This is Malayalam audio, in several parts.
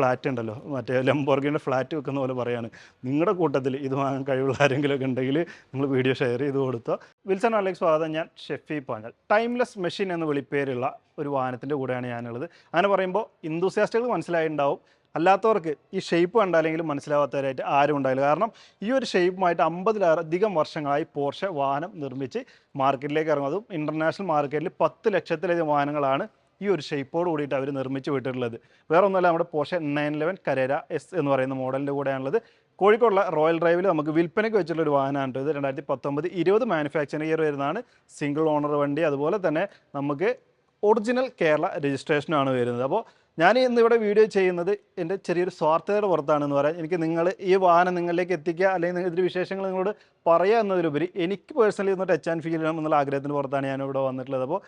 ഫ്ലാറ്റ് ഉണ്ടല്ലോ. മറ്റേ ലംബോർഗിന്റെ ഫ്ലാറ്റ് വെക്കുന്ന പോലെ പറയാണ്. നിങ്ങളുടെ കൂട്ടത്തിൽ ഇത് വാങ്ങാൻ കഴിവുള്ള ആരെങ്കിലുമൊക്കെ ഉണ്ടെങ്കിൽ നിങ്ങൾ വീഡിയോ ഷെയർ ചെയ്ത് കൊടുത്തോ. വിൽസൺ അലക്സ് സ്വാഗതം. ഞാൻ ഷെഫി പാഞ്ഞൽ. ടൈംലെസ് മെഷീൻ എന്ന് വിളിപ്പേരുള്ള ഒരു വാഹനത്തിന്റെ കൂടെയാണ് ഞാനുള്ളത്. അങ്ങനെ പറയുമ്പോൾ ഇന്തൂസിയാസ്റ്റുകൾ മനസ്സിലായിട്ടുണ്ടാവും. അല്ലാത്തവർക്ക് ഈ ഷേപ്പ് കണ്ടാലെങ്കിലും മനസ്സിലാവാത്തവരായിട്ട് ആരും ഉണ്ടായില്ല കാരണം ഈ ഒരു ഷേപ്പുമായിട്ട് അമ്പതിലധികം വർഷങ്ങളായി പോർഷെ വാഹനം നിർമ്മിച്ച് മാർക്കറ്റിലേക്ക് ഇറങ്ങുന്നതും ഇന്റർനാഷണൽ മാർക്കറ്റിൽ പത്ത് ലക്ഷത്തിലധികം വാഹനങ്ങളാണ് ഈ ഒരു ഷേപ്പോട് കൂടിയിട്ട് അവർ നിർമ്മിച്ച് വിട്ടിട്ടുള്ളത്. വേറെ ഒന്നുമല്ല നമ്മുടെ Porsche nine eleven Carrera S എന്ന് പറയുന്ന മോഡലിന്റെ കൂടെയാണുള്ളത്. കോഴിക്കോടുള്ള റോയൽ ഡ്രൈവിൽ നമുക്ക് വിൽപ്പനയ്ക്ക് വെച്ചിട്ടുള്ള ഒരു വാഹനമാണ് ഇത്. രണ്ടായിരത്തി പത്തൊമ്പത് ഇരുപത് മാനുഫാക്ചറിംഗ് ഇയർ വരുന്നതാണ്. സിംഗിൾ ഓണർ വണ്ടി. അതുപോലെ തന്നെ നമുക്ക് ഒറിജിനൽ കേരള രജിസ്ട്രേഷനാണ് വരുന്നത്. അപ്പോൾ ഞാൻ ഇന്ന് ഇവിടെ വീഡിയോ ചെയ്യുന്നത് എന്റെ ചെറിയൊരു സ്വാർത്ഥതയുടെ പുറത്താണെന്ന് പറയാം. എനിക്ക് നിങ്ങൾ ഈ വാഹനം നിങ്ങളിലേക്ക് എത്തിക്കുക അല്ലെങ്കിൽ ഇതിന്റെ വിശേഷങ്ങൾ നിങ്ങളോട് പറയുക എന്നതിലുപരി എനിക്ക് പേഴ്സണലി ഒന്ന് ടച്ച് ആൻഡ് ഫീൽ ചെയ്യണം എന്നുള്ള ആഗ്രഹത്തിന് പുറത്താണ് ഞാൻ ഇവിടെ വന്നിട്ടുള്ളത്. അപ്പോൾ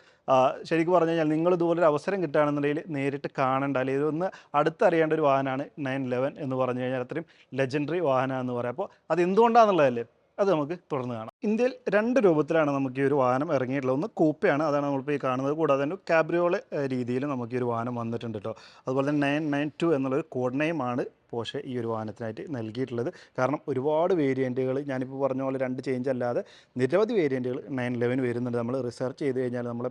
ശരിക്കും പറഞ്ഞു കഴിഞ്ഞാൽ നിങ്ങൾ ഇതുപോലൊരു അവസരം കിട്ടുകയാണെന്നുണ്ടെങ്കിൽ നേരിട്ട് കാണേണ്ട. അല്ലെങ്കിൽ ഇതൊന്ന് അടുത്തറിയേണ്ട ഒരു വാഹനമാണ് നയൻ ലെവൻ എന്ന് പറഞ്ഞു കഴിഞ്ഞാൽ അത്രയും ലെജൻഡറി വാഹനമാണെന്ന് പറയാം. അപ്പോൾ അത് എന്തുകൊണ്ടാണെന്നുള്ളതല്ലേ? അത് നമുക്ക് തുടർന്ന് കാണാം. ഇന്ത്യയിൽ രണ്ട് രൂപത്തിലാണ് നമുക്ക് ഈ ഒരു വാഹനം ഇറങ്ങിയിട്ടുള്ളത്. ഒന്ന് കൂപ്പയാണ് അതാണ് നമ്മളിപ്പോൾ ഈ കാണുന്നത്. കൂടാതെ തന്നെ കാബ്രിയോളെ രീതിയിൽ നമുക്ക് ഈ ഒരു വാഹനം വന്നിട്ടുണ്ട് കേട്ടോ അതുപോലെ തന്നെ നയൻ നയൻ ടു എന്നുള്ളൊരു കോഡ് നെയിമാണ് പോഷെ ഈ ഒരു വാഹനത്തിനായിട്ട് നൽകിയിട്ടുള്ളത്. കാരണം ഒരുപാട് വേരിയന്റുകൾ ഞാനിപ്പോൾ പറഞ്ഞ പോലെ രണ്ട് ചേഞ്ച് അല്ലാതെ നിരവധി വേരിയന്റുകൾ നയൻ ലെവൻ വരുന്നുണ്ട്. നമ്മൾ റിസർച്ച് ചെയ്ത് കഴിഞ്ഞാൽ നമ്മളെ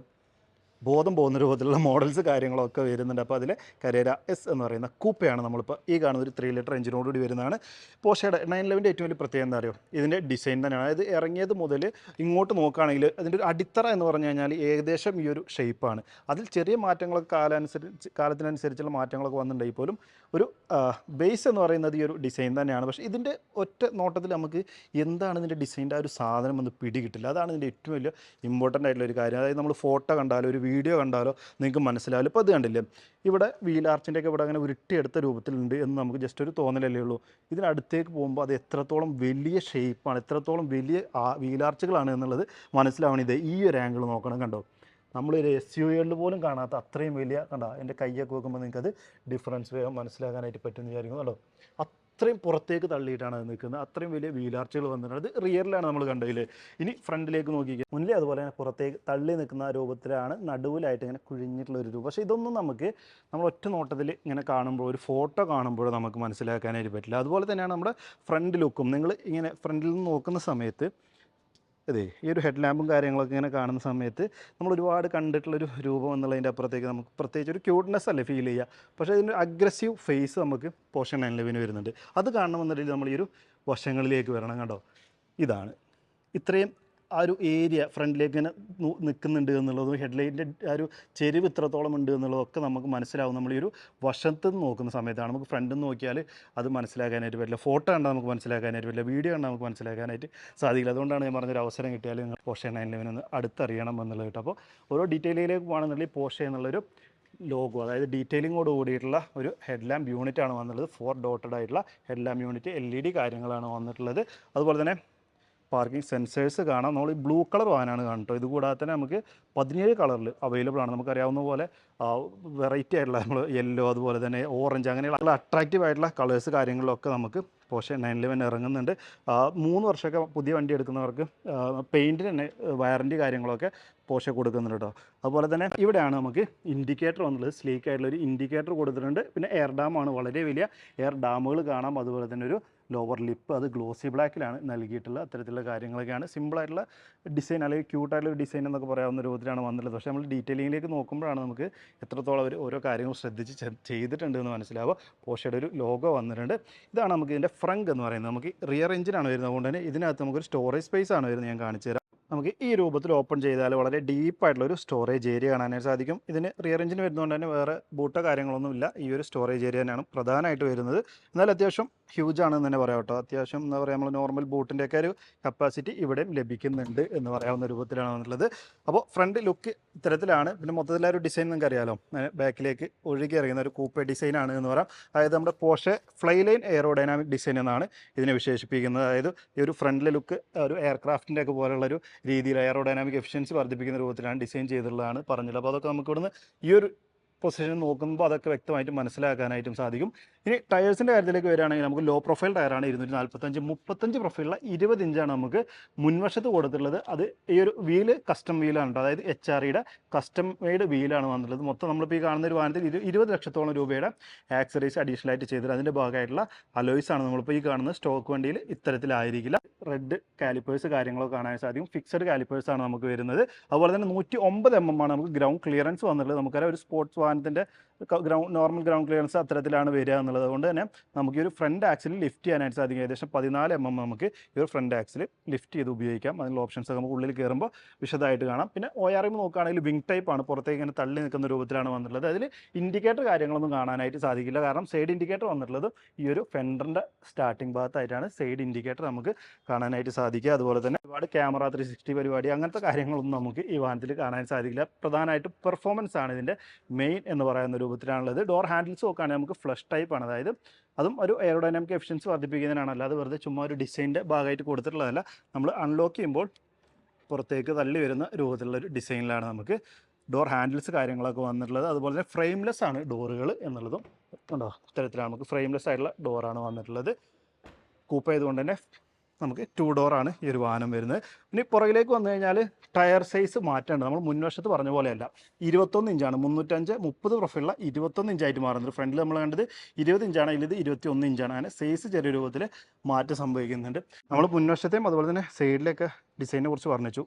ബോധം പോകുന്ന രൂപത്തിലുള്ള മോഡൽസ് കാര്യങ്ങളൊക്കെ വരുന്നുണ്ട്. അപ്പോൾ അതിൽ കരേര എസ് എന്ന് പറയുന്ന കൂപ്പയാണ് നമ്മളിപ്പോൾ ഈ കാണുന്ന ഒരു ത്രീ ലിറ്റർ എഞ്ചിനോടുകൂടി വരുന്നതാണ്. പോഷയുടെ നയൻ ലെവന്റെ ഏറ്റവും വലിയ പ്രത്യേകത എന്താ അറിയോ? ഇതിന്റെ ഡിസൈൻ തന്നെയാണ്. അതായത് ഇറങ്ങിയത് മുതൽ ഇങ്ങോട്ട് നോക്കുകയാണെങ്കിൽ അതിന്റെ ഒരു അടിത്തറ എന്ന് പറഞ്ഞു കഴിഞ്ഞാൽ ഏകദേശം ഈ ഒരു ഷേപ്പാണ് അതിൽ ചെറിയ മാറ്റങ്ങളൊക്കെ കാലാനുസരിച്ച് കാലത്തിനനുസരിച്ചുള്ള മാറ്റങ്ങളൊക്കെ വന്നിട്ടുണ്ടെങ്കിൽ പോലും ഒരു ബേസ് എന്ന് പറയുന്നത് ഈ ഒരു ഡിസൈൻ തന്നെയാണ്. പക്ഷേ ഇതിന്റെ ഒറ്റ നോട്ടത്തിൽ നമുക്ക് എന്താണ് ഇതിന്റെ ഡിസൈന്റെ ആ ഒരു സാധനം ഒന്ന് പിടികിട്ടില്ല. അതാണ് ഇതിന്റെ ഏറ്റവും വലിയ ഇമ്പോർട്ടന്റ് ആയിട്ടുള്ള ഒരു കാര്യം. അതായത് നമ്മൾ ഫോട്ടോ കണ്ടാലും ഒരു വീഡിയോ കണ്ടാലോ നിങ്ങൾക്ക് മനസ്സിലാവില്ല. ഇപ്പോൾ അത് കണ്ടില്ലേ? ഇവിടെ ഒക്കെ ഇവിടെ അങ്ങനെ ഉരുട്ടിയെടുത്ത രൂപത്തിലുണ്ട് എന്ന് നമുക്ക് ജസ്റ്റ് ഒരു തോന്നലല്ലേ ഉള്ളൂ. ഇതിനടുത്തേക്ക് പോകുമ്പോൾ അത് എത്രത്തോളം വലിയ ഷേപ്പാണ് എത്രത്തോളം വലിയ വീലാർച്ചുകളാണ് എന്നുള്ളത് മനസ്സിലാവണം. ഇത് ഈ ഒരു ആംഗിൾ നോക്കണം കണ്ടോ? നമ്മളൊരു എസ് യു എല്ലിൽ പോലും കാണാത്ത അത്രയും വലിയ കണ്ടോ? എന്റെ കൈയൊക്കെ വെക്കുമ്പോൾ നിങ്ങൾക്കത് ഡിഫറൻസ് മനസ്സിലാക്കാനായിട്ട് പറ്റുമെന്ന് വിചാരിക്കുന്നു കണ്ടോ? അത്രയും പുറത്തേക്ക് തള്ളിയിട്ടാണ് അത് നിൽക്കുന്നത്. അത്രയും വലിയ വീലാർച്ചകൾ വന്നിട്ടുണ്ട്. അത് റിയറിലാണ് നമ്മൾ കണ്ടതിൽ. ഇനി ഫ്രണ്ടിലേക്ക് നോക്കിക്കുക മുന്നിൽ അതുപോലെ തന്നെ പുറത്തേക്ക് തള്ളി നിൽക്കുന്ന രൂപത്തിലാണ് നടുവിലായിട്ട് ഇങ്ങനെ കുഴിഞ്ഞിട്ടുള്ള ഒരു രൂപം. പക്ഷേ ഇതൊന്നും നമുക്ക് നമ്മൾ ഒറ്റ നോട്ടത്തിൽ ഇങ്ങനെ കാണുമ്പോൾ ഒരു ഫോട്ടോ കാണുമ്പോൾ നമുക്ക് മനസ്സിലാക്കാനായിട്ട് പറ്റില്ല. അതുപോലെ തന്നെയാണ് നമ്മുടെ ഫ്രണ്ട് ലുക്കും നിങ്ങൾ ഇങ്ങനെ ഫ്രണ്ടിൽ നിന്ന് നോക്കുന്ന സമയത്ത് അതെ ഈ ഒരു ഹെഡ് ലാമ്പും കാര്യങ്ങളൊക്കെ ഇങ്ങനെ കാണുന്ന സമയത്ത് നമ്മൾ ഒരുപാട് കണ്ടിട്ടുള്ളൊരു രൂപം എന്നുള്ളതിന്റെ അപ്പുറത്തേക്ക് നമുക്ക് പ്രത്യേകിച്ച് ഒരു ക്യൂട്ട്നെസ് അല്ലേ ഫീൽ ചെയ്യുക. പക്ഷേ ഇതിന്റെ അഗ്രസീവ് ഫേസ് നമുക്ക് പോഷൻ നയൻ ലെവന് വരുന്നുണ്ട്. അത് കാണണമെന്നുണ്ടെങ്കിൽ നമ്മൾ ഈ ഒരു വശങ്ങളിലേക്ക് വരണം കണ്ടോ? ഇതാണ്. ഇത്രയും ആ ഒരു ഏരിയ ഫ്രണ്ടിലേക്ക് ഇങ്ങനെ നിൽക്കുന്നുണ്ട് എന്നുള്ളതും ഹെഡ്ലൈറ്റിന്റെ ആ ഒരു ചെരിവ് ഇത്രത്തോളം ഉണ്ട് എന്നുള്ളതൊക്കെ നമുക്ക് മനസ്സിലാവും. നമ്മൾ ഈ ഒരു വശത്ത് നിന്ന് നോക്കുന്ന സമയത്താണ്. നമുക്ക് ഫ്രണ്ടിൽ നിന്ന് നോക്കിയാൽ അത് മനസ്സിലാക്കാനായിട്ട് പറ്റില്ല. ഫോട്ടോ കണ്ടാൽ നമുക്ക് മനസ്സിലാക്കാനായിട്ട് പറ്റില്ല. വീഡിയോ കണ്ടാൽ നമുക്ക് മനസ്സിലാക്കാനായിട്ട് സാധിക്കില്ല. അതുകൊണ്ടാണ് ഞാൻ പറഞ്ഞൊരു അവസരം കിട്ടിയാൽ നിങ്ങൾ പോഷെ നയൻ ലെവൻ ഒന്ന് അടുത്തറിയണം എന്നുള്ളത്. കേട്ടോ അപ്പോൾ ഓരോ ഡീറ്റെയിലേക്ക് പോകുകയാണെന്നുണ്ടെങ്കിൽ പോഷെ എന്നുള്ളൊരു ലോഗോ അതായത് ഡീറ്റെയിലിങ്ങോട് കൂടിയിട്ടുള്ള ഒരു ഹെഡ് ലാമ്പ് യൂണിറ്റ് ആണ് വന്നിട്ടുള്ളത്. ഫോർ ഡോട്ടഡ് ആയിട്ടുള്ള head lamp unit L E D കാര്യങ്ങളാണ് വന്നിട്ടുള്ളത്. അതുപോലെ തന്നെ പാർക്കിംഗ് സെൻസേഴ്സ് കാണാം. നമ്മൾ ഈ ബ്ലൂ കളർ വാഹനമാണ് കാണട്ടോ ഇത് കൂടാതെ തന്നെ നമുക്ക് പതിനേഴ് കളറിൽ അവൈലബിൾ ആണ്. നമുക്കറിയാവുന്ന പോലെ വെറൈറ്റി ആയിട്ടുള്ള നമ്മൾ യെല്ലോ അതുപോലെ തന്നെ ഓറഞ്ച് അങ്ങനെയുള്ള അട്രാക്റ്റീവ് ആയിട്ടുള്ള കളേഴ്സ് കാര്യങ്ങളിലൊക്കെ നമുക്ക് പോഷെ നയൻ ലെവൻ ഇറങ്ങുന്നുണ്ട്. മൂന്ന് വർഷമൊക്കെ പുതിയ വണ്ടി എടുക്കുന്നവർക്ക് പെയിന്റിന് തന്നെ വാറന്റി കാര്യങ്ങളൊക്കെ പോഷെ കൊടുക്കുന്നുണ്ട് കേട്ടോ. അതുപോലെ തന്നെ ഇവിടെയാണ് നമുക്ക് ഇൻഡിക്കേറ്റർ വന്നുള്ളത് സ്ലീക്ക് ആയിട്ടുള്ള ഒരു ഇൻഡിക്കേറ്റർ കൊടുത്തിട്ടുണ്ട്. പിന്നെ എയർ ഡാമാണ് വളരെ വലിയ എയർ ഡാമുകൾ കാണാം. അതുപോലെ തന്നെ ഒരു ലോവർ ലിപ്പ് അത് ഗ്ലോസി ബ്ലാക്കിലാണ് നൽകിയിട്ടുള്ള അത്തരത്തിലുള്ള കാര്യങ്ങളൊക്കെയാണ്. സിമ്പിളായിട്ടുള്ള ഡിസൈൻ അല്ലെങ്കിൽ ക്യൂട്ടായിട്ടുള്ള ഡിസൈൻ എന്നൊക്കെ പറയാവുന്ന രൂപത്തിലാണ് വന്നിട്ടുള്ളത്. പക്ഷേ നമ്മൾ ഡീറ്റെയിലിങ്ങിലേക്ക് നോക്കുമ്പോഴാണ് നമുക്ക് എത്രത്തോളം അവർ ഓരോ കാര്യങ്ങൾ ശ്രദ്ധിച്ച് ചെയ്തിട്ടുണ്ട് എന്ന് മനസ്സിലാവുക. പോഷയുടെ ഒരു ലോഗോ വന്നിട്ടുണ്ട്. ഇതാണ് നമുക്ക് ഇതിന്റെ ഫ്രങ്ക് എന്ന് പറയുന്നത്. നമുക്ക് റിയർ എഞ്ചിനാണ് വരുന്നത്. അതുകൊണ്ട് തന്നെ ഇതിനകത്ത് നമുക്കൊരു സ്റ്റോറേജ് സ്പേസ് ആണ് വരുന്നത് ഞാൻ കാണിച്ചു തരാം. നമുക്ക് ഈ രൂപത്തിൽ ഓപ്പൺ ചെയ്താൽ വളരെ ഡീപ്പായിട്ടുള്ള ഒരു സ്റ്റോറേജ് ഏരിയ കാണാനായിട്ട് സാധിക്കും. ഇതിന് റിയർ എഞ്ചിന് വരുന്നതുകൊണ്ട് തന്നെ വേറെ ബൂട്ടോ കാര്യങ്ങളൊന്നുമില്ല. ഈ ഒരു സ്റ്റോറേജ് ഏരിയ തന്നെയാണ് പ്രധാനമായിട്ട് വരുന്നത്. എന്നാൽ അത്യാവശ്യം ഹ്യൂജ് ആണെന്ന് തന്നെ പറയാം കേട്ടോ. അത്യാവശ്യം എന്താ പറയുക നമ്മൾ നോർമൽ ബോട്ടിന്റെയൊക്കെ ഒരു കപ്പാസിറ്റി ഇവിടെയും ലഭിക്കുന്നുണ്ട് എന്ന് പറയാവുന്ന രൂപത്തിലാണ് വന്നിട്ടുള്ളത്. അപ്പോൾ ഫ്രണ്ട് ലുക്ക് ഇത്തരത്തിലാണ്. പിന്നെ മൊത്തത്തിൽ ഒരു ഡിസൈൻ നിങ്ങൾക്ക് അറിയാലോ. ബാക്കിലേക്ക് ഒഴുകി ഇറങ്ങുന്ന ഒരു കൂപ്പ ഡിസൈൻ ആണ് എന്ന് പറയാം. അതായത് നമ്മുടെ Porsche fly line aerodynamic design എന്നാണ് ഇതിനെ വിശേഷിപ്പിക്കുന്നത്. അതായത് ഈ ഒരു ഫ്രണ്ടിലെ ലുക്ക് ഒരു എയർക്രാഫ്റ്റിന്റെ ഒക്കെ പോലുള്ള ഒരു രീതിയിൽ എയറോഡൈനാമിക് എഫിഷ്യൻസി വർദ്ധിപ്പിക്കുന്ന രൂപത്തിലാണ് ഡിസൈൻ ചെയ്തിട്ടുള്ളതാണ് പറഞ്ഞത് അപ്പോൾ അതൊക്കെ നമുക്ക് ഇവിടുന്ന് ഈ ഒരു പൊസിഷൻ നോക്കുമ്പോൾ അതൊക്കെ വ്യക്തമായിട്ട് മനസ്സിലാക്കാനായിട്ടും സാധിക്കും. ഇനി ടയേഴ്സിന്റെ കാര്യത്തിലേക്ക് വരികയാണെങ്കിൽ നമുക്ക് ലോ പ്രൊഫൈൽ ടയറാണ് ഇരുന്നൂറ്റി നാൽപ്പത്തഞ്ച് മുപ്പത്തഞ്ച് പ്രൊഫൈലുള്ള ഇരുപത് ഇഞ്ചാണ് നമുക്ക് മുൻവശത്ത് കൊടുത്തിട്ടുള്ളത്. അത് ഈ ഒരു വീൽ കസ്റ്റം വീലാണ് കേട്ടോ. അതായത് എച്ച് ആർ ഇയുടെ കസ്റ്റം മെയ്ഡ് വീലാണ് വന്നിട്ടുള്ളത്. മൊത്തം നമ്മളിപ്പോൾ ഈ കാണുന്ന ഒരു വാഹനത്തിൽ ഇരു ഇരുപത് ലക്ഷത്തോളം രൂപയുടെ ആക്സറീസ് അഡീഷണൽ ആയിട്ട് ചെയ്തിട്ട് അതിന്റെ ഭാഗമായിട്ടുള്ള അലോയ്സ് ആണ് നമ്മളിപ്പോൾ ഈ കാണുന്ന സ്റ്റോക്ക് വണ്ടിയിൽ ഇത്തരത്തിലായിരിക്കില്ല. റെഡ് കാലിപ്പേഴ്സ് കാര്യങ്ങളൊക്കെ കാണാൻ സാധിക്കും. ഫിക്സഡ് കാലിപ്പേഴ്സ് ആണ് നമുക്ക് വരുന്നത്. അതുപോലെ തന്നെ നൂറ്റി ഒമ്പത് എം എം ആണ് നമുക്ക് ഗ്രൗണ്ട് ക്ലിയറൻസ് വന്നിട്ടുള്ളത്. നമുക്കറിയാം ഒരു സ്പോർട്സ് വാഹനത്തിന്റെ ഗ്രൗണ്ട് നോർമൽ ഗ്രൗണ്ട് ക്ലിയറൻസ് അത്തരത്തിലാണ് വരിക എന്നുള്ളത് കൊണ്ട് തന്നെ നമുക്ക് ഈ ഒരു ഫ്രണ്ട് ആക്സിൽ ലിഫ്റ്റ് ചെയ്യാനായിട്ട് സാധിക്കും. ഏകദേശം പതിനാല് എം എം നമുക്ക് ഈ ഒരു ഫ്രണ്ട് ആക്സിൽ ലിഫ്റ്റ് ചെയ്ത് ഉപയോഗിക്കാം. അതിനുള്ള ഓപ്ഷൻസ് നമുക്ക് ഉള്ളിൽ കയറുമ്പോൾ വിശദമായിട്ട് കാണാം. പിന്നെ ഒ ആർ എം നോക്കുകയാണെങ്കിൽ വിങ് ടൈപ്പ് ആണ്. പുറത്തേക്ക് ഇങ്ങനെ തള്ളി നിൽക്കുന്ന രൂപത്തിലാണ് വന്നിട്ടുള്ളത്. അതിൽ ഇൻഡിക്കേറ്റർ കാര്യങ്ങളൊന്നും കാണാനായിട്ട് സാധിക്കില്ല. കാരണം സൈഡ് ഇൻഡിക്കേറ്റർ വന്നിട്ടുള്ളത് ഈ ഒരു ഫെൻഡറിന്റെ സ്റ്റാർട്ടിംഗ് ഭാഗത്തായിട്ടാണ് സൈഡ് ഇൻഡിക്കേറ്റർ നമുക്ക് കാണാനായിട്ട് സാധിക്കുക. അതുപോലെ തന്നെ ഒരുപാട് ക്യാമറ ത്രീ സിക്സ്റ്റി പരിപാടി അങ്ങനത്തെ കാര്യങ്ങളൊന്നും നമുക്ക് ഈ വാഹനത്തിൽ കാണാൻ സാധിക്കില്ല. പ്രധാനമായിട്ടും പെർഫോമൻസ് ആണ് ഇതിന്റെ മെയിൻ എന്ന് പറയുന്ന രൂപത്തിലാണുള്ളത്. ഡോർ ഹാൻഡിൽസ് നോക്കുകയാണെങ്കിൽ നമുക്ക് ഫ്ലഷ് ടൈപ്പ് ആണ്. അതായത് അതും ഒരു എയറോഡൈനാമിക് എഫിഷ്യൻസി വർദ്ധിപ്പിക്കുന്നതിനാണ് അല്ലാതെ വെറുതെ ചുമ്മാ ഒരു ഡിസൈന്റെ ഭാഗമായിട്ട് കൊടുത്തിട്ടുള്ളതല്ല. നമ്മൾ അൺലോക്ക് ചെയ്യുമ്പോൾ പുറത്തേക്ക് തള്ളി വരുന്ന രൂപത്തിലുള്ള ഒരു ഡിസൈനിലാണ് നമുക്ക് ഡോർ ഹാൻഡിൽസ് കാര്യങ്ങളൊക്കെ വന്നിട്ടുള്ളത്. അതുപോലെ തന്നെ ഫ്രെയിംലെസ് ആണ് ഡോറുകൾ എന്നുള്ളതും ഉണ്ടോ? ഇത്തരത്തിലാണ് നമുക്ക് ഫ്രെയിംലെസ് ആയിട്ടുള്ള ഡോറാണ് വന്നിട്ടുള്ളത്. കൂപ്പ് ആയതുകൊണ്ട് തന്നെ നമുക്ക് ടു ഡോറാണ് ഈ ഒരു വാഹനം വരുന്നത്. ഇനി പുറകിലേക്ക് വന്നു കഴിഞ്ഞാൽ ടയർ സൈസ് മാറ്റേണ്ടത് നമ്മൾ മുൻവശത്ത് പറഞ്ഞ പോലെയല്ല. ഇരുപത്തൊന്ന് ഇഞ്ചാണ് മുന്നൂറ്റഞ്ച് മുപ്പത് പ്രൊഫൈലുള്ള ഇരുപത്തൊന്ന് ഇഞ്ചായിട്ട് മാറുന്നത് ഫ്രണ്ടിൽ നമ്മൾ കണ്ടത് ഇരുപത് ഇഞ്ചാണ് ഇത് ഇരുപത്തി ഒന്ന് ഇഞ്ചാണ് അങ്ങനെ സൈസ് ചെറിയ രൂപത്തിൽ മാറ്റം സംഭവിക്കുന്നുണ്ട്. നമ്മൾ മുൻവശത്തെയും അതുപോലെ തന്നെ സൈഡിലൊക്കെ ഡിസൈനെ കുറിച്ച് വർണിച്ചു.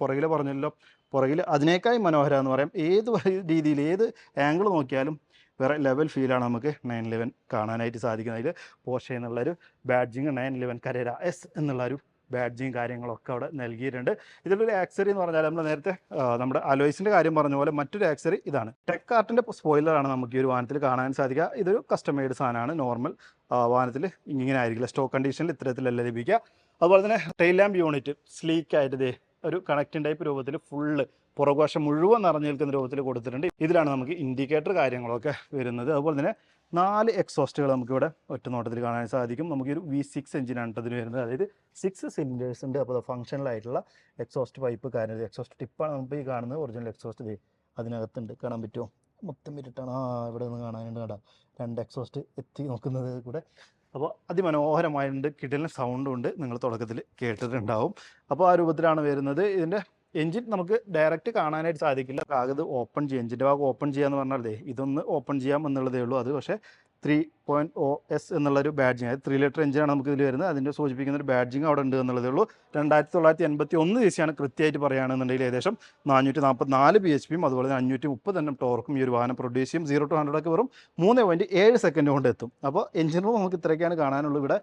പുറകിൽ പറഞ്ഞല്ലോ. പുറകിൽ അതിനേക്കായി മനോഹരം എന്ന് പറയാം. ഏത് രീതിയിൽ ഏത് ആംഗിൾ നോക്കിയാലും വേറെ ലെവൽ ഫീലാണ് നമുക്ക് നയൻ ലെവൻ കാണാനായിട്ട് സാധിക്കുന്നത്. അതിൽ പോഷ എന്നുള്ളൊരു badging nine eleven Carrera S എന്നുള്ളൊരു ബാഡ്ജിങ് കാര്യങ്ങളൊക്കെ അവിടെ നൽകിയിട്ടുണ്ട്. ഇതിലൊരു ആക്സറി എന്ന് പറഞ്ഞാൽ നമ്മൾ നേരത്തെ നമ്മുടെ അലോയ്സിന്റെ കാര്യം പറഞ്ഞ പോലെ മറ്റൊരു ആക്സറി ഇതാണ്. ടെക് ആർട്ടിന്റെ സ്പോയിലറാണ് നമുക്ക് ഈ ഒരു വാഹനത്തിൽ കാണാൻ സാധിക്കുക. ഇതൊരു കസ്റ്റമൈഡ് സാധനമാണ്. നോർമൽ വാഹനത്തിൽ ഇങ്ങനെ ആയിരിക്കില്ല. സ്റ്റോക്ക് കണ്ടീഷനിൽ ഇത്തരത്തിലല്ല ലഭിക്കുക. അതുപോലെ തന്നെ ടെയിൽ ലാമ്പ് യൂണിറ്റ് സ്ലീക്കായിട്ട് ഒരു കണക്റ്റിംഗ് ടൈപ്പ് രൂപത്തിൽ ഫുള്ള് പുറകുവശം മുഴുവൻ നിറഞ്ഞു നിൽക്കുന്ന രൂപത്തിൽ കൊടുത്തിട്ടുണ്ട്. ഇതിലാണ് നമുക്ക് ഇൻഡിക്കേറ്റർ കാര്യങ്ങളൊക്കെ വരുന്നത്. അതുപോലെ തന്നെ നാല് എക്സോസ്റ്റുകൾ നമുക്കിവിടെ ഒറ്റ നോട്ടത്തിൽ കാണാൻ സാധിക്കും. നമുക്ക് ഒരു വി സിക്സ് എഞ്ചിനാണ് ഇതിന് വരുന്നത്. അതായത് സിക്സ് സിലിണ്ടേഴ്സ് ഉണ്ട് അപ്പോൾ ഫംഗ്ഷനിലായിട്ടുള്ള എക്സോസ്റ്റ് പൈപ്പ് കാര്യം എക്സോസ്റ്റ് ടിപ്പാണ് നമുക്ക് ഈ കാണുന്നത്. ഒറിജിനൽ എക്സോസ്റ്റ് അതിനകത്തുണ്ട്. കാണാൻ പറ്റുമോ? മൊത്തം ഇരുട്ടാണ്. ആ ഇവിടെ നിന്ന് കാണാനുണ്ട് കേട്ടോ രണ്ട് എക്സോസ്റ്റ് എത്തി നോക്കുന്നത് കൂടെ. അപ്പോൾ അതിമനോഹരമായിട്ടുണ്ട്. കിടലിന് സൗണ്ടും ഉണ്ട്. നിങ്ങൾ തുടക്കത്തിൽ കേട്ടിട്ടുണ്ടാവും. അപ്പോൾ ആ രൂപത്തിലാണ് വരുന്നത്. ഇതിന്റെ എഞ്ചിൻ നമുക്ക് ഡയറക്റ്റ് കാണാനായിട്ട് സാധിക്കില്ല. കാകത് ഓപ്പൺ ചെയ്യാം. എഞ്ചിന്റെ ഭാഗം ഓപ്പൺ ചെയ്യാന്ന് പറഞ്ഞാൽ ദേ ഇതൊന്ന് ഓപ്പൺ ചെയ്യാം എന്നുള്ളതേ ഉള്ളൂ. അത് പക്ഷേ ത്രീ പോയിന്റ് ഒ എസ് എന്നുള്ളൊരു ബാഡ്ജിങ് അതായത് ത്രീ ലിറ്റർ എഞ്ചിനാണ് നമുക്ക് ഇതിൽ വരുന്നത്. അതിന്റെ സൂചിപ്പിക്കുന്ന ഒരു ബാഡ്ജിങ് അവിടെ ഉണ്ട് എന്നുള്ളതേ ഉള്ളൂ. രണ്ടായിരത്തി തൊള്ളായിരത്തി എൺപത്തി ഒന്ന് ദിവസമാണ് കൃത്യമായിട്ട് പറയുകയാണെന്നുണ്ടെങ്കിൽ ഏകദേശം നാനൂറ്റി നാൽപ്പത്തി നാല് ബി എച്ച് പിയും അതുപോലെ തന്നെ അഞ്ഞൂറ്റി മുപ്പത് എണ്ണം ടോർക്കും ഈ ഒരു വാഹനം പ്രൊഡ്യൂസ് ചെയ്യും. സീറോ ടു ഹൺഡ്രഡ് ഒക്കെ വെറും മൂന്ന് പോയിന്റ് ഏഴ് സെക്കൻഡ് കൊണ്ട് എത്തും. അപ്പോൾ എഞ്ചിൻ റൂം നമുക്ക് ഇത്രയൊക്കെയാണ് കാണാനുള്ളൂ ഇവിടെ.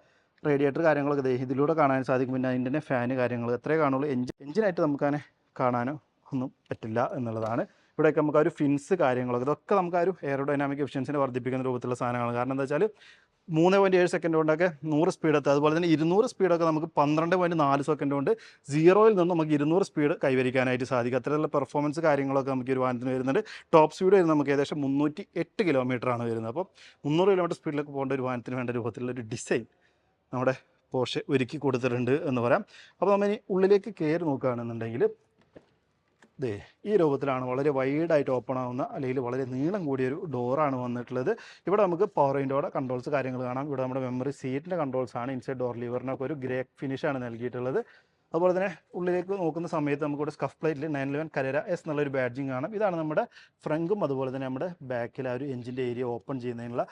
റേഡിയേറ്റർ കാര്യങ്ങളൊക്കെ ഇതിലൂടെ കാണാൻ സാധിക്കും. പിന്നെ അതിന്റെ തന്നെ ഫാന് കാര്യങ്ങൾ എത്രയേ കാണുള്ളൂ. എഞ്ചിൻ എഞ്ചിനായിട്ട് നമുക്കങ്ങനെ കാണാനോ ഒന്നും പറ്റില്ല എന്നുള്ളതാണ്. ഇവിടെയൊക്കെ നമുക്ക് ആ ഒരു ഫിൻസ് കാര്യങ്ങളൊക്കെ ഇതൊക്കെ നമുക്ക് ആ ഒരു എയറോഡൈനാമിക് എഫിഷ്യൻസിനെ വർദ്ധിപ്പിക്കുന്ന രൂപത്തിലുള്ള സാധനങ്ങളാണ്. കാരണം എന്താ വെച്ചാൽ മൂന്ന് പോയിന്റ് ഏഴ് സെക്കൻഡ് കൊണ്ടൊക്കെ നൂറ് സ്പീഡ് എത്തുക അതുപോലെ തന്നെ ഇരുന്നൂറ് സ്പീഡൊക്കെ നമുക്ക് പന്ത്രണ്ട് പോയിന്റ് നാല് സെക്കൻഡ് കൊണ്ട് സീറോയിൽ നിന്ന് നമുക്ക് ഇരുന്നൂറ് സ്പീഡ് കൈവരിക്കാനായിട്ട് സാധിക്കും. അത്തരത്തിലുള്ള പെർഫോമൻസ് കാര്യങ്ങളൊക്കെ നമുക്ക് ഒരു വാഹനത്തിന് വരുന്നുണ്ട്. ടോപ്പ് സ്പീഡ് വരുന്നത് നമുക്ക് ഏകദേശം മുന്നൂറ്റി എട്ട് കിലോമീറ്റർ ആണ് വരുന്നത്. അപ്പോൾ മുന്നൂറ് കിലോമീറ്റർ സ്പീഡിലൊക്കെ പോകേണ്ട ഒരു വാഹനത്തിന് വേണ്ട രൂപത്തിലുള്ള ഒരു ഡിസൈൻ നമ്മുടെ പോർഷെ ഒരുക്കി കൊടുത്തിട്ടുണ്ട് എന്ന് പറയാം. അപ്പോൾ നമ്മൾ ഇനി ഉള്ളിലേക്ക് കയറി നോക്കുകയാണെന്നുണ്ടെങ്കിൽ ദേ ഈ രൂപത്തിലാണ് വളരെ വൈഡായിട്ട് ഓപ്പൺ ആവുന്ന അല്ലെങ്കിൽ വളരെ നീളം കൂടിയൊരു ഡോറാണ് വന്നിട്ടുള്ളത്. ഇവിടെ നമുക്ക് പവർ വിൻഡോയുടെ കൺട്രോൾസ് കാര്യങ്ങൾ കാണാം. ഇവിടെ നമ്മുടെ മെമ്മറി സീറ്റിന്റെ കൺട്രോൾസ് ആണ്. ഇൻസൈഡ് ഡോർ ലിവറിനൊക്കെ ഒരു ഗ്രേ ഫിനിഷാണ് നൽകിയിട്ടുള്ളത്. അതുപോലെ തന്നെ ഉള്ളിലേക്ക് നോക്കുന്ന സമയത്ത് നമുക്ക് ഇവിടെ സ്കഫ് പ്ലേറ്റിൽ നയൻ ലെവൻ കരര എസ് എന്നുള്ളൊരു ബാഡ്ജിങ് കാണാം. ഇതാണ് നമ്മുടെ ഫ്രങ്കും അതുപോലെ തന്നെ നമ്മുടെ ബാക്കിൽ ആ ഒരു എഞ്ചിന്റെ ഏരിയ ഓപ്പൺ ചെയ്യുന്നതിനുള്ള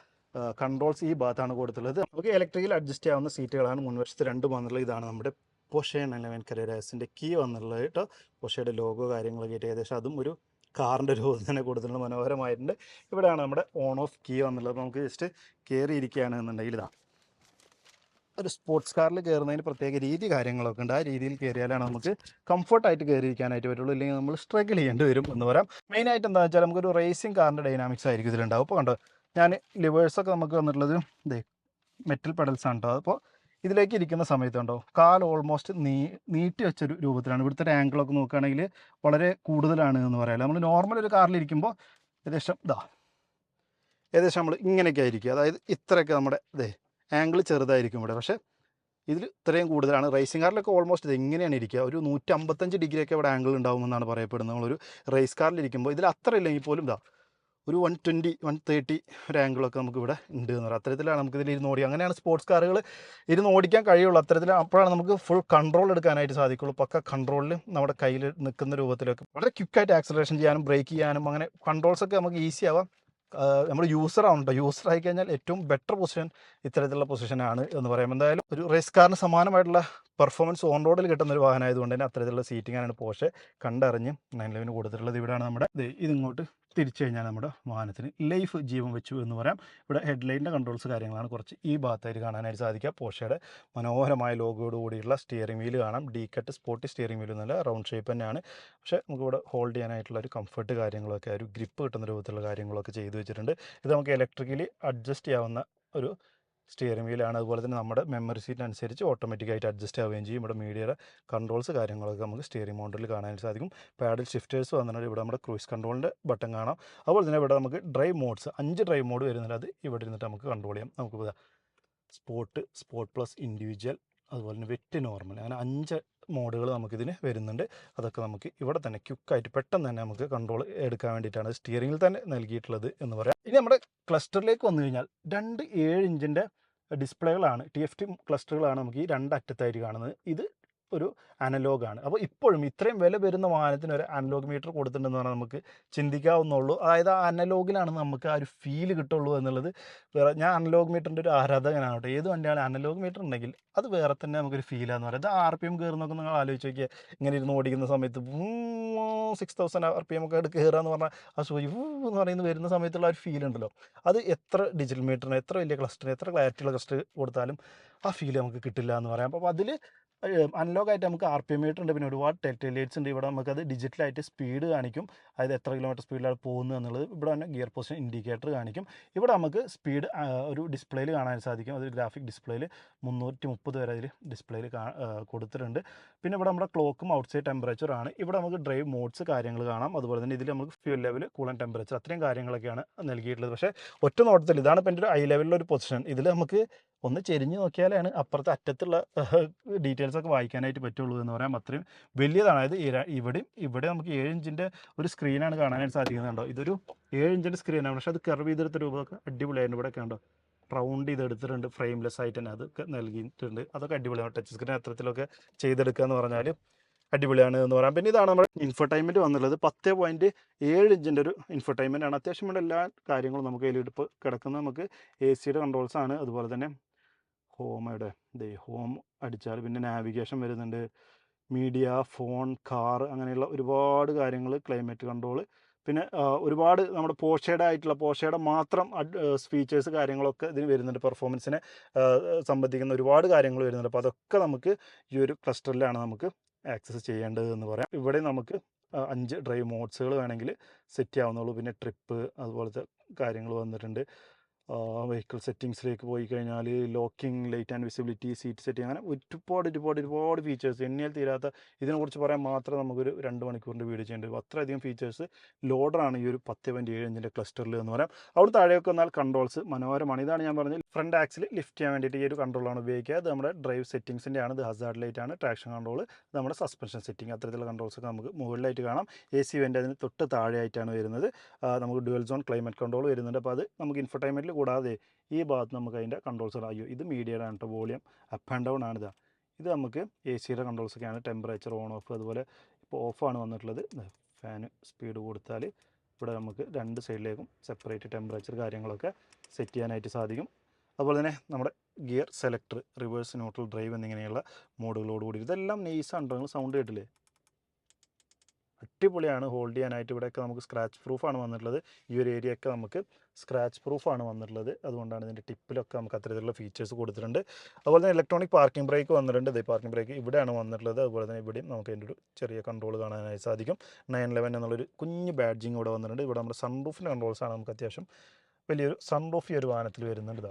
കൺട്രോൾസ് ഈ ഭാഗത്താണ് കൊടുത്തുള്ളത് നമുക്ക് ഇലക്ട്രിക്കൽ അഡ്ജസ്റ്റ് ചെയ്യാവുന്ന സീറ്റുകളാണ് മുൻവശത്ത് രണ്ടും വന്നിട്ടുള്ളത്. ഇതാണ് നമ്മുടെ പൊഷേ നയൻ കരേരാസിന്റെ കീ വന്നുള്ളതായിട്ട് പൊഷയുടെ ലോഗോ കാര്യങ്ങളൊക്കെ ആയിട്ട് ഏകദേശം അതും ഒരു കാറിന്റെ രൂപം തന്നെ കൂടുതലുള്ള മനോഹരമായിട്ടുണ്ട്. ഇവിടെയാണ് നമ്മുടെ ഓൺ ഓഫ് കീ വന്നുള്ളത് നമുക്ക് ജസ്റ്റ് കയറിയിരിക്കുകയാണ് എന്നുണ്ടെങ്കിൽ ഇതാ. ഒരു സ്പോർട്സ് കാറിൽ കയറുന്നതിന് പ്രത്യേക രീതി കാര്യങ്ങളൊക്കെ ഉണ്ട്. ആ രീതിയിൽ കയറിയാലാണ് നമുക്ക് കംഫർട്ടായിട്ട് കയറിയിരിക്കാനായിട്ട് പറ്റുള്ളൂ. ഇല്ലെങ്കിൽ നമ്മൾ സ്ട്രഗിൾ ചെയ്യേണ്ടി വരും എന്ന് പറയാം. മെയിനായിട്ട് എന്താ വെച്ചാൽ നമുക്കൊരു റേസിംഗ് കാറിന്റെ ഡൈനാമിക്സ് ആയിരിക്കും ഇതിലുണ്ടാവും അപ്പോൾ കണ്ടോ ഞാൻ ലിവേഴ്സൊക്കെ നമുക്ക് വന്നിട്ടുള്ളത് ഇതേ മെറ്റൽ പെഡൽസ് ആണ് കേട്ടോ അപ്പോൾ ഇതിലേക്ക് ഇരിക്കുന്ന സമയത്തുണ്ടോ? കാൽ ഓൾമോസ്റ്റ് നീ നീട്ടി വെച്ചൊരു രൂപത്തിലാണ്. ഇവിടുത്തെ ഒരു ആംഗിളൊക്കെ നോക്കുകയാണെങ്കിൽ വളരെ കൂടുതലാണ് എന്ന് പറയാം. നമ്മൾ നോർമൽ ഒരു കാറിൽ ഇരിക്കുമ്പോൾ ഏകദേശം ഇതാ ഏകദേശം നമ്മൾ ഇങ്ങനെയൊക്കെ ആയിരിക്കും. അതായത് ഇത്രയൊക്കെ നമ്മുടെ ഇതേ ആംഗിൾ ചെറുതായിരിക്കും ഇവിടെ. പക്ഷേ ഇതിൽ ഇത്രയും കൂടുതലാണ്. റേസിംഗ് കാറിലൊക്കെ ഓൾമോസ്റ്റ് ഇത് എങ്ങനെയാണ് ഇരിക്കുക. ഒരു നൂറ്റമ്പത്തഞ്ച് ഡിഗ്രിയൊക്കെ ഇവിടെ ആംഗിൾ ഉണ്ടാകുമെന്നാണ് പറയപ്പെടുന്നത്. നമ്മളൊരു റേസ് കാറിലിരിക്കുമ്പോൾ ഇതിൽ അത്ര ഇല്ലെങ്കിൽ പോലും ഇതാ ഒരു വൺ ട്വന്റി വൺ തേർട്ടി ഒരു ആംഗിളൊക്കെ നമുക്ക് ഇവിടെ ഉണ്ട് എന്ന് പറയാം. അത്തരത്തിലാണ് നമുക്കിതിൽ ഇരുന്ന് ഓടിക്കുക അങ്ങനെയാണ് സ്പോർട്സ് കാറുകൾ ഇരുന്ന് ഓടിക്കാൻ കഴിയുള്ളൂ. അത്തരത്തിൽ അപ്പോഴാണ് നമുക്ക് ഫുൾ കൺട്രോൾ എടുക്കാനായിട്ട് സാധിക്കുള്ളൂ. പക്ക കൺട്രോളിൽ നമ്മുടെ കയ്യിൽ നിൽക്കുന്ന രൂപത്തിലൊക്കെ. വളരെ ക്വിക്കായിട്ട് ആക്സലറേഷൻ ചെയ്യാനും ബ്രേക്ക് ചെയ്യാനും അങ്ങനെ കൺട്രോൾസൊക്കെ നമുക്ക് ഈസി ആവാം. നമ്മൾ യൂസർ ആവുന്നുണ്ടോ യൂസർ ആയി കഴിഞ്ഞാൽ ഏറ്റവും ബെറ്റർ പൊസിഷൻ ഇത്തരത്തിലുള്ള പൊസിഷനാണ് എന്ന് പറയാം. എന്തായാലും ഒരു റേസ് കാറിന് സമാനമായിട്ടുള്ള പെർഫോമൻസ് ഓൺ റോഡിൽ കിട്ടുന്ന ഒരു വാഹനമായതുകൊണ്ട് തന്നെ അത്തരത്തിലുള്ള സീറ്റിംഗ് ആണ് പോഷെ കണ്ടറിഞ്ഞ് നൈൻ ലെവന് കൊടുത്തിട്ടുള്ളത് ഇവിടെയാണ് നമ്മുടെ. ഇതിങ്ങോട്ട് തിരിച്ചു കഴിഞ്ഞാൽ നമ്മുടെ വാഹനത്തിന് ലൈഫ് ജീവൻ വെച്ചു എന്ന് പറയാം. ഇവിടെ ഹെഡ്ലൈറ്റിന്റെ കൺട്രോൾസ് കാര്യങ്ങളാണ്. കുറച്ച് ഈ ഭാഗത്തായിട്ട് കാണാനായിട്ട് സാധിക്കുക. പോഷയുടെ മനോഹരമായ ലോഗോയോട് കൂടിയുള്ള സ്റ്റിയറിംഗ് വീൽ കാണാം. D cut sporty steering wheel നല്ല റൗണ്ട് ഷേപ്പ് തന്നെയാണ്. പക്ഷേ നമുക്കിവിടെ ഹോൾഡ് ചെയ്യാനായിട്ടുള്ള ഒരു കംഫർട്ട് കാര്യങ്ങളൊക്കെ ഒരു ഗ്രിപ്പ് കിട്ടുന്ന രൂപത്തിലുള്ള കാര്യങ്ങളൊക്കെ ചെയ്തു വെച്ചിട്ടുണ്ട്. ഇത് നമുക്ക് ഇലക്ട്രിക്കലി അഡ്ജസ്റ്റ് ചെയ്യാവുന്ന ഒരു സ്റ്റിയറിംഗ് വീലാണ് അതുപോലെ തന്നെ നമ്മുടെ മെമ്മറി സീറ്റ് അനുസരിച്ച് ഓട്ടോമാറ്റിക്കായിട്ട് അഡ്ജസ്റ്റ് ആവുകയും ചെയ്യും. ഇവിടെ മീഡിയയുടെ കൺട്രോൾസ് കാര്യങ്ങളൊക്കെ നമുക്ക് സ്റ്റിയറിംഗ് മോഡലിൽ കാണാൻ സാധിക്കും. പാഡിൽ ഷിഫ്റ്റേഴ്സ് വന്നിട്ടുണ്ട്. ഇവിടെ നമ്മുടെ ക്രൂസ് കൺട്രോളിന്റെ ബട്ടൺ കാണാം. അതുപോലെ തന്നെ ഇവിടെ നമുക്ക് ഡ്രൈവ് മോഡ്സ് അഞ്ച് ഡ്രൈവ് മോഡ് വരുന്നുണ്ട്. അത് ഇവിടെ ഇരുന്നിട്ട് നമുക്ക് കൺട്രോൾ ചെയ്യാം. നമുക്ക് സ്പോർട്ട് സ്പോർട്ട് പ്ലസ് ഇൻഡിവിജ്വൽ അതുപോലെ തന്നെ വെറ്റ് നോർമൽ അങ്ങനെ അഞ്ച് മോഡുകൾ നമുക്കിതിന് വരുന്നുണ്ട്. അതൊക്കെ നമുക്ക് ഇവിടെ തന്നെ ക്യുക്കായിട്ട് പെട്ടെന്ന് തന്നെ നമുക്ക് കൺട്രോൾ എടുക്കാൻ വേണ്ടിയിട്ടാണ് സ്റ്റിയറിംഗിൽ തന്നെ നൽകിയിട്ടുള്ളത് എന്ന് പറയാം. ഇനി നമ്മുടെ ക്ലസ്റ്ററിലേക്ക് വന്നു കഴിഞ്ഞാൽ രണ്ട് ഏഴ് ഇഞ്ചിന്റെ ഡിസ്പ്ലേകളാണ് ടി എഫ് ടി ക്ലസ്റ്ററുകളാണ് നമുക്ക് ഈ രണ്ട് അറ്റത്തായിട്ട് കാണുന്നത്. ഇത് ഒരു അനലോഗാണ് അപ്പോൾ ഇപ്പോഴും ഇത്രയും വില വരുന്ന വാഹനത്തിന് ഒരു അനലോഗ് മീറ്റർ കൊടുത്തിട്ടുണ്ടെന്ന് പറഞ്ഞാൽ നമുക്ക് ചിന്തിക്കാവുന്നുള്ളൂ അതായത് ആ അനലോഗിലാണ് നമുക്ക് ആ ഒരു ഫീൽ കിട്ടുള്ളൂ എന്നുള്ളത് വേറെ ഞാൻ അനലോഗ് മീറ്ററിന്റെ ഒരു ആരാധകനാണ് കേട്ടോ. ഏത് വണ്ടിയാണ് അനലോഗ് മീറ്റർ ഉണ്ടെങ്കിൽ അത് വേറെ തന്നെ നമുക്കൊരു ഫീലാന്ന് പറയുന്നത് ആർ പി എം കയറുന്നൊക്കെ നിങ്ങൾ ആലോചിച്ച് നോക്കിയാൽ ഇങ്ങനെ ഇരുന്ന് ഓടിക്കുന്ന സമയത്ത് six thousand R P M ഒക്കെ കയറുക എന്ന് പറഞ്ഞാൽ ആ സൂചി എന്ന് പറയുന്നത് വരുന്ന സമയത്തുള്ള ഒരു ഫീൽ ഉണ്ടല്ലോ. അത് എത്ര ഡിജിറ്റൽ മീറ്ററിന് എത്ര വലിയ ക്ലസ്റ്ററിന് എത്ര ക്ലാരിറ്റിയുള്ള ക്ലസ്റ്റർ കൊടുത്താലും ആ ഫീൽ നമുക്ക് കിട്ടില്ല എന്ന് പറയാം. അപ്പോൾ അതിൽ അനലോഗ് ആയിട്ട് നമുക്ക് ആർ പി എം മീറ്റർ ഉണ്ട്. പിന്നെ ഒരുപാട് ടെലിലേറ്റ്സ് ഉണ്ട്. ഇവിടെ നമുക്കത് ഡിജിറ്റലായിട്ട് സ്പീഡ് കാണിക്കും. അതായത് എത്ര കിലോമീറ്റർ സ്പീഡിലാണ് പോകുന്നത് എന്നുള്ളത് ഇവിടെ തന്നെ ഗിയർ പൊസിഷൻ ഇൻഡിക്കേറ്റർ കാണിക്കും. ഇവിടെ നമുക്ക് സ്പീഡ് ഒരു ഡിസ്പ്ലേയിൽ കാണാൻ സാധിക്കും. അതൊരു ഗ്രാഫിക് ഡിസ്പ്ലേയിൽ മുന്നൂറ്റി മുപ്പത് വരെ അതിൽ ഡിസ്പ്ലേയിൽ കൊടുത്തിട്ടുണ്ട്. പിന്നെ ഇവിടെ നമ്മുടെ ക്ലോക്കും ഔട്ട്സൈഡ് ടെമ്പറേച്ചർ ആണ്. ഇവിടെ നമുക്ക് ഡ്രൈവ് മോഡ്സ് കാര്യങ്ങൾ കാണാം. അതുപോലെ തന്നെ ഇതിൽ നമുക്ക് ഫ്യൂൽ ലെവൽ കൂളൻ ടെമ്പറേച്ചർ അത്രയും കാര്യങ്ങളൊക്കെയാണ് നൽകിയിട്ടുള്ളത്. പക്ഷേ ഒറ്റ നോട്ടത്തിൽ ഇതാണ് ഇപ്പം എന്റെ ഒരു ഐ ലെവലിലൊരു പൊസിഷൻ ഇതിൽ നമുക്ക് ഒന്ന് ചെരിഞ്ഞ് നോക്കിയാലാണ് അപ്പുറത്തെ അറ്റത്തുള്ള ഡീറ്റെയിൽസ് ഒക്കെ വായിക്കാനായിട്ട് പറ്റുള്ളൂ എന്ന് പറയാം അത്രയും വലിയതാണ്. അതായത് ഇവിടെയും ഇവിടെ നമുക്ക് ഏഴ് ഇഞ്ചിന്റെ ഒരു സ്ക്രീനാണ് കാണാനായിട്ട് സാധിക്കുന്നത് കണ്ടോ? ഇതൊരു ഏഴ് ഇഞ്ചിന്റെ സ്ക്രീനാണ് പക്ഷേ അത് കർവ് ചെയ്തെടുത്ത രൂപമൊക്കെ അടിപൊളിയായിരുന്നു ഇവിടെ കണ്ടോ? റൗണ്ട് ചെയ്തെടുത്തിട്ടുണ്ട് ഫ്രെയിംലെസ് ആയിട്ട് തന്നെ അതൊക്കെ നൽകിയിട്ടുണ്ട്. അതൊക്കെ അടിപൊളിയാണ് ടച്ച് സ്ക്രീൻ അത്തരത്തിലൊക്കെ ചെയ്തെടുക്കുക എന്ന് പറഞ്ഞാൽ അടിപൊളിയാണ് എന്ന് പറയാം. പിന്നെ ഇതാണ് നമ്മുടെ ഇൻഫർടൈൻമെന്റ് വന്നുള്ളത് പത്ത് പോയിന്റ് ഏഴ് ഇഞ്ചിന്റെ ഒരു ഇൻഫർടൈൻമെന്റ് ആണ്. അത്യാവശ്യം എല്ലാ കാര്യങ്ങളും നമുക്ക് അതിലിടിപ്പ് കിടക്കുന്നത് നമുക്ക് എ സിയുടെ കൺട്രോൾസ് ആണ്. അതുപോലെ തന്നെ ഹോം ഇവിടെ ദേ ഹോം അടിച്ചാൽ പിന്നെ നാവിഗേഷൻ വരുന്നുണ്ട്. മീഡിയ ഫോൺ കാർ അങ്ങനെയുള്ള ഒരുപാട് കാര്യങ്ങൾ ക്ലൈമറ്റ് കൺട്രോൾ പിന്നെ ഒരുപാട് നമ്മുടെ പോഷയുടെ ആയിട്ടുള്ള പോഷയുടെ മാത്രം ഫീച്ചേഴ്സ് കാര്യങ്ങളൊക്കെ ഇതിന് വരുന്നുണ്ട്. പെർഫോമൻസിനെ സംബന്ധിക്കുന്ന ഒരുപാട് കാര്യങ്ങൾ വരുന്നുണ്ട്. അപ്പോൾ അതൊക്കെ നമുക്ക് ഈ ഒരു ക്ലസ്റ്ററിലാണ് നമുക്ക് ആക്സസ് ചെയ്യേണ്ടത് എന്ന് പറയാം. ഇവിടെ നമുക്ക് അഞ്ച് ഡ്രൈവ് മോഡ്സുകൾ വേണമെങ്കിൽ സെറ്റ് ആവുന്നുള്ളൂ. പിന്നെ ട്രിപ്പ് അതുപോലത്തെ കാര്യങ്ങൾ വന്നിട്ടുണ്ട്. വെഹിക്കിൾ സെറ്റിങ്സിലേക്ക് പോയി കഴിഞ്ഞാൽ locking light and visibility seat setting അങ്ങനെ ഒരുപാട് ഒരുപാട് ഒരുപാട് ഫീച്ചേഴ്സ് എണ്ണിയാൽ തീരാത്ത ഇതിനെക്കുറിച്ച് പറയാൻ മാത്രം നമുക്കൊരു രണ്ട് മണിക്കൂറിന്റെ വീഡിയോ ചെയ്യേണ്ടി വരും. അത്രയധികം ഫീച്ചേഴ്സ് ലോഡറാണ് ഈ ഒരു പത്ത് പോയിന്റ് ഏഴ് ഇഞ്ചിന്റെ ക്ലസ്റ്ററിൽ എന്ന് പറയാം. അവിടെ താഴെയൊക്കെ വന്നാൽ കൺട്രോൾസ് മനോഹരമാണ്. ഇതാണ് ഞാൻ പറഞ്ഞത് ഫ്രണ്ട് ആക്സിൽ ലിഫ്റ്റ് ചെയ്യാൻ വേണ്ടിയിട്ട് ഈ ഒരു കൺട്രോളാണ് ഉപയോഗിക്കുക. അത് നമ്മുടെ ഡ്രൈവ് സെറ്റിംഗ്സിന്റെ ആണ്. ഇത് ഹസാർഡ് ലൈറ്റ് ആണ്. ട്രാക്ഷൻ കൺട്രോൾ നമ്മുടെ സസ്പെൻഷൻ സെറ്റിംഗ് അത്തരത്തിലുള്ള കൺട്രോൾസ് ഒക്കെ നമുക്ക് മുകളിലായിട്ട് കാണാം. എ സി വെന്റ് അതിന് തൊട്ട് താഴെയായിട്ടാണ് വരുന്നത്. നമുക്ക് ഡുവൽ സോൺ ക്ലൈമറ്റ് കൺട്രോൾ വരുന്നുണ്ട്. അപ്പോൾ അത് നമുക്ക് ഇൻഫർടൈൻമെന്റിൽ കൂടാതെ ഈ ഭാഗത്ത് നമുക്ക് അതിന്റെ കൺട്രോൾസ് അയ്യോ ഇത് മീഡിയയുടെ ആണ് വോളിയം അപ്പ് ആൻഡ് ഡൗൺ ആണിത് ഇതാ. നമുക്ക് എ സിയുടെ കൺട്രോൾസ് ഒക്കെയാണ്. ടെമ്പറേച്ചർ ഓൺ ഓഫ് അതുപോലെ ഇപ്പോൾ ഓഫാണ് വന്നിട്ടുള്ളത്. ഫാന് സ്പീഡ് കൊടുത്താൽ ഇവിടെ നമുക്ക് രണ്ട് സൈഡിലേക്കും സെപ്പറേറ്റ് ടെമ്പറേച്ചർ കാര്യങ്ങളൊക്കെ സെറ്റ് ചെയ്യാനായിട്ട് സാധിക്കും. അതുപോലെ തന്നെ നമ്മുടെ gear selector reverse neutral drive എന്നിങ്ങനെയുള്ള മോഡുകളോട് കൂടി ഇതെല്ലാം നെയ്സാണ് നിങ്ങൾ സൗണ്ട് കേട്ടില്ലേ? അടിപൊളിയാണ്. ഹോൾഡ് ചെയ്യാനായിട്ട് ഇവിടെയൊക്കെ നമുക്ക് സ്ക്രാച്ച് പ്രൂഫാണ് വന്നിട്ടുള്ളത്. ഈ ഒരു ഏരിയ ഒക്കെ നമുക്ക് സ്ക്രാച്ച് പ്രൂഫാണ് വന്നിട്ടുള്ളത്. അതുകൊണ്ടാണ് ഇതിന്റെ ടിപ്പിലൊക്കെ നമുക്ക് അത്തരത്തിലുള്ള ഫീച്ചേഴ്സ് കൊടുത്തിട്ടുണ്ട്. അതുപോലെ തന്നെ ഇലക്ട്രോണിക് പാർക്കിംഗ് ബ്രേക്ക് വന്നിട്ടുണ്ട്. ഇതേ പാർക്കിംഗ് ബ്രേക്ക് ഇവിടെയാണ് വന്നിട്ടുള്ളത്. അതുപോലെ തന്നെ ഇവിടെയും നമുക്ക് അതിന്റെ ഒരു ചെറിയ കൺട്രോൾ കാണാനായി സാധിക്കും. നയൻ ലെവൻ എന്നുള്ളൊരു കുഞ്ഞ് ബാഡ്ജിങ് ഇവിടെ വന്നിട്ടുണ്ട്. ഇവിടെ നമ്മുടെ സൺറൂഫിന്റെ കൺട്രോൾസാണ് നമുക്ക് അത്യാവശ്യം വലിയൊരു സൺറൂഫ് ഈ ഒരു വാഹനത്തിൽ വരുന്നുണ്ട്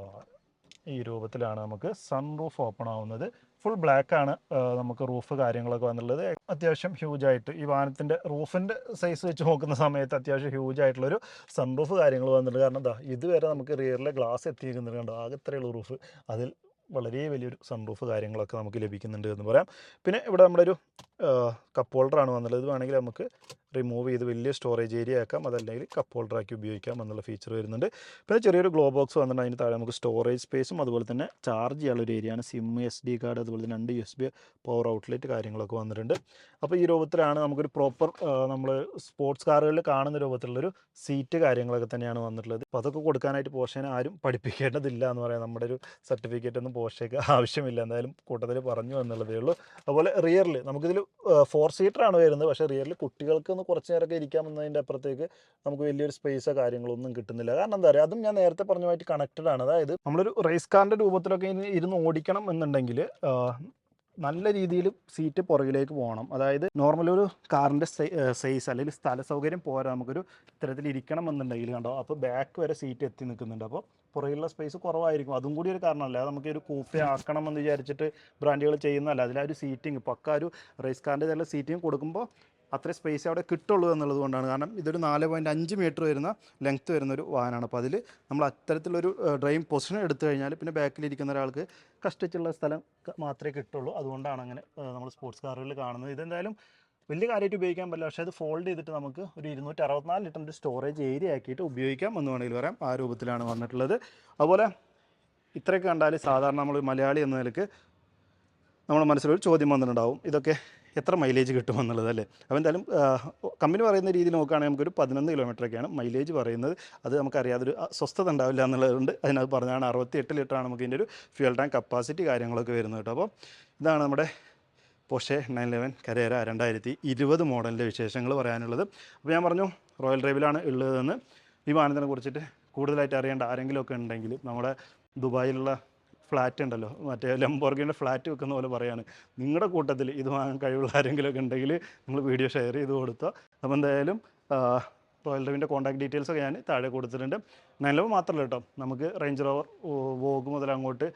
ഈ രൂപത്തിലാണ് നമുക്ക് സൺറൂഫ് ഓപ്പൺ ആവുന്നത്. ഫുൾ ബ്ലാക്ക് ആണ് നമുക്ക് റൂഫ് കാര്യങ്ങളൊക്കെ വന്നുള്ളത് അത്യാവശ്യം ഹ്യൂജ് ആയിട്ട് ഈ വാഹനത്തിന്റെ റൂഫിന്റെ സൈസ് വെച്ച് നോക്കുന്ന സമയത്ത് അത്യാവശ്യം ഹ്യൂജ് ആയിട്ടുള്ളൊരു സൺറൂഫ് കാര്യങ്ങൾ വന്നിട്ടുണ്ട്. കാരണം എന്താ ഇതുവരെ നമുക്ക് റിയറിലെ ഗ്ലാസ് എത്തിയിരിക്കുന്നുണ്ട് കണ്ടോ? ആകെ ഇത്രയുള്ള റൂഫ് അതിൽ വളരെ വലിയൊരു സൺറൂഫ് കാര്യങ്ങളൊക്കെ നമുക്ക് ലഭിക്കുന്നുണ്ട് എന്ന് പറയാം. പിന്നെ ഇവിടെ നമ്മുടെ ഒരു കപ്പ് ഹോൾഡറാണ് വന്നുള്ളത് ഇത് വേണമെങ്കിൽ നമുക്ക് റിമൂവ് ചെയ്ത് വലിയ സ്റ്റോറേജ് ഏരിയ ആക്കാം. അതല്ലെങ്കിൽ കപ്പ് ഹോൾഡറാക്കി ഉപയോഗിക്കാം എന്നുള്ള ഫീച്ചർ വരുന്നുണ്ട്. പിന്നെ ചെറിയൊരു ഗ്ലോ ബോക്സ് വന്നിട്ടുണ്ട്. അതിന് താഴെ നമുക്ക് സ്റ്റോറേജ് സ്പേസും അതുപോലെ തന്നെ ചാർജ് ചെയ്യാനുള്ള ഒരു ഏരിയയാണ് സിം എസ് ഡി കാർഡ് അതുപോലെ തന്നെ രണ്ട് U S B power outlet കാര്യങ്ങളൊക്കെ വന്നിട്ടുണ്ട്. അപ്പോൾ ഈ രൂപത്തിലാണ് നമുക്കൊരു പ്രോപ്പർ നമ്മൾ സ്പോർട്സ് കാറുകളിൽ കാണുന്ന രൂപത്തിലുള്ളൊരു സീറ്റ് കാര്യങ്ങളൊക്കെ തന്നെയാണ് വന്നിട്ടുള്ളത്. അപ്പോൾ അതൊക്കെ കൊടുക്കാനായിട്ട് പോഷേനെ ആരും പഠിപ്പിക്കേണ്ടതില്ല എന്ന് പറയാം. നമ്മുടെ ഒരു സർട്ടിഫിക്കറ്റ് ഒന്നും പോഷേക്ക് ആവശ്യമില്ല. എന്തായാലും കൂട്ടത്തിൽ പറഞ്ഞു എന്നുള്ളതേ ഉള്ളൂ. അതുപോലെ റിയറിൽ നമുക്കിതിൽ ഫോർ ആണ് വരുന്നത്. പക്ഷേ റിയറിൽ കുട്ടികൾക്ക് ഒന്ന് കുറച്ച് നേരമൊക്കെ ഇരിക്കാമെന്നതിന്റെ അപ്പുറത്തേക്ക് നമുക്ക് വലിയൊരു സ്പേസോ കാര്യങ്ങളൊന്നും കിട്ടുന്നില്ല. കാരണം എന്താ പറയുക അതും ഞാൻ നേരത്തെ പറഞ്ഞതുമായിട്ട് കണക്റ്റഡ് ആണ്. അതായത് നമ്മളൊരു റേസ് കാറിന്റെ രൂപത്തിലൊക്കെ ഇരുന്ന് ഓടിക്കണം എന്നുണ്ടെങ്കിൽ നല്ല രീതിയിൽ സീറ്റ് പുറകിലേക്ക് പോകണം. അതായത് നോർമൽ ഒരു കാറിന്റെ സൈസ് അല്ലെങ്കിൽ സ്ഥല സൗകര്യം പോരാ നമുക്കൊരു ഇത്തരത്തിൽ ഇരിക്കണം എന്നുണ്ടെങ്കിൽ കണ്ടോ? അപ്പോൾ ബാക്ക് വരെ സീറ്റ് എത്തി നിൽക്കുന്നുണ്ട്. അപ്പോൾ പുറകിലുള്ള സ്പേസ് കുറവായിരിക്കും. അതും കൂടി ഒരു കാരണമല്ല. നമുക്ക് ഒരു കൂപ്പി ആക്കണം എന്ന് വിചാരിച്ചിട്ട് ബ്രാൻഡുകൾ ചെയ്യുന്നതല്ല. അതിലൊരു സീറ്റിംഗ് പക്ക ഒരു റേസ് കാറിന്റെ തരം സീറ്റിംഗ് കൊടുക്കുമ്പോൾ അത്ര സ്പേസ് അവിടെ കിട്ടുള്ളൂ എന്നുള്ളത് കൊണ്ടാണ്. കാരണം ഇതൊരു നാല് പോയിന്റ് അഞ്ച് മീറ്റർ വരുന്ന ലെങ്ത്ത് വരുന്ന ഒരു വാഹനമാണ് അപ്പോൾ അതിൽ നമ്മൾ അത്തരത്തിലൊരു ഡ്രൈവിംഗ് പൊസിഷൻ എടുത്തു കഴിഞ്ഞാൽ പിന്നെ ബാക്കിലിരിക്കുന്ന ഒരാൾക്ക് കഷ്ടിച്ചുള്ള സ്ഥലം മാത്രമേ കിട്ടുള്ളൂ. അതുകൊണ്ടാണ് അങ്ങനെ നമ്മൾ സ്പോർട്സ് കാറുകളിൽ കാണുന്നത്. ഇതെന്തായാലും വലിയ കാര്യമായിട്ട് ഉപയോഗിക്കാൻ പറ്റില്ല. പക്ഷേ അത് ഫോൾഡ് ചെയ്തിട്ട് നമുക്ക് ഒരു ഇരുന്നൂറ്റി അറുപത്തിനാല് ലിറ്ററിന്റെ സ്റ്റോറേജ് ഏരിയ ആക്കിയിട്ട് ഉപയോഗിക്കാം എന്ന് വേണമെങ്കിൽ പറയാം. ആ രൂപത്തിലാണ് വന്നിട്ടുള്ളത്. അതുപോലെ ഇത്രയൊക്കെ കണ്ടാൽ സാധാരണ നമ്മൾ മലയാളി എന്ന നിലയ്ക്ക് നമ്മുടെ മനസ്സിലൊരു ചോദ്യം വന്നിട്ടുണ്ടാവും. ഇതൊക്കെ എത്ര മൈലേജ് കിട്ടുമെന്നുള്ളത് അല്ലേ? അപ്പോൾ എന്തായാലും കമ്പനി പറയുന്ന രീതിയിൽ നോക്കുകയാണെങ്കിൽ നമുക്കൊരു പതിനൊന്ന് കിലോമീറ്ററൊക്കെയാണ് മൈലേജ് പറയുന്നത്. അത് നമുക്കറിയാതൊരു ഒരു സ്വസ്ഥത ഉണ്ടാവില്ല എന്നുള്ളതുകൊണ്ട് അതിനകത്ത് പറഞ്ഞാണ് അറുപത്തി എട്ട് ലിറ്ററാണ് നമുക്ക് ഇതിന്റെ ഒരു ഫ്യൂൽ ടാങ്ക് കപ്പാസിറ്റി കാര്യങ്ങളൊക്കെ വരുന്നത് കേട്ടോ. അപ്പോൾ ഇതാണ് നമ്മുടെ പോഷെ നയൻ ലെവൻ കരേര രണ്ടായിരത്തി ഇരുപത് മോഡലിന്റെ വിശേഷങ്ങൾ പറയാനുള്ളത്. അപ്പോൾ ഞാൻ പറഞ്ഞു റോയൽ ഡ്രൈവിലാണ് ഉള്ളതെന്ന്. ഈ വാഹനത്തിനെ കുറിച്ചിട്ട് കൂടുതലായിട്ട് അറിയേണ്ട ആരെങ്കിലുമൊക്കെ ഉണ്ടെങ്കിൽ നമ്മുടെ ദുബായിലുള്ള ഫ്ലാറ്റ് ഉണ്ടല്ലോ. മറ്റേ ലംബോർഗിന്റെ ഫ്ലാറ്റ് വെക്കുന്ന പോലെ പറയാണ്. നിങ്ങളുടെ കൂട്ടത്തിൽ ഇത് വാങ്ങാൻ കഴിവുള്ള ആരെങ്കിലുമൊക്കെ ഉണ്ടെങ്കിൽ നിങ്ങൾ വീഡിയോ ഷെയർ ചെയ്ത് കൊടുത്തോ. അപ്പോൾ എന്തായാലും റോയൽ ഡ്രൈവിന്റെ കോൺടാക്ട് ഡീറ്റെയിൽസ് ഒക്കെ ഞാൻ താഴെ കൊടുത്തിട്ടുണ്ട്. നിലവ് മാത്രമല്ല കേട്ടോ. നമുക്ക് റേഞ്ച് റോവർ വോഗ് മുതൽ അങ്ങോട്ട്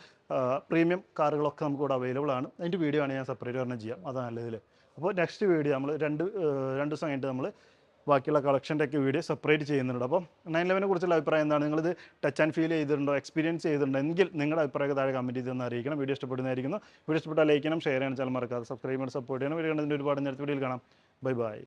പ്രീമിയം കാറുകളൊക്കെ നമുക്ക് ഇവിടെ അവൈലബിൾ ആണ്. അതിന്റെ വീഡിയോ ആണ് ഞാൻ സെപ്പറേറ്റ് വരണം ചെയ്യാം. അതാണ് നല്ലതിൽ അപ്പോൾ നെക്സ്റ്റ് വീഡിയോ നമ്മൾ രണ്ട് രണ്ട് ദിവസം കഴിഞ്ഞിട്ട് നമ്മൾ ബാക്കിയുള്ള കളക്ഷന്റെ ഒക്കെ വീഡിയോ സെപ്പറേറ്റ് ചെയ്യുന്നുണ്ട്. അപ്പം നയൻ ലെവനെ കുറിച്ചുള്ള അഭിപ്രായം എന്താണ്? നിങ്ങളിത് ടച്ച് ആൻഡ് ഫീൽ ചെയ്തിട്ടുണ്ടോ? എക്സ്പീരിയൻസ് ചെയ്തിട്ടുണ്ടോ? എങ്കിൽ നിങ്ങളുടെ അഭിപ്രായം താഴെ കമന്റ് ചെയ്തെന്ന് അറിയിക്കണം. വീഡിയോ ഇഷ്ടപ്പെടുന്നതായിരിക്കുന്നു. വീഡിയോ ഇഷ്ടപ്പെട്ടാൽ ലൈക്ക് ചെയ്യണം ഷെയർ ചെയ്യണം ചാനൽ മറക്കാതെ സബ്സ്ക്രൈബ് ചെയ്യണം സപ്പോർട്ട് ചെയ്യണം. വീഡിയോ കണ്ടതിന്റെ ഒരുപാട് നേരത്തെ വീഡിയോയിൽ കാണാം. Bye bye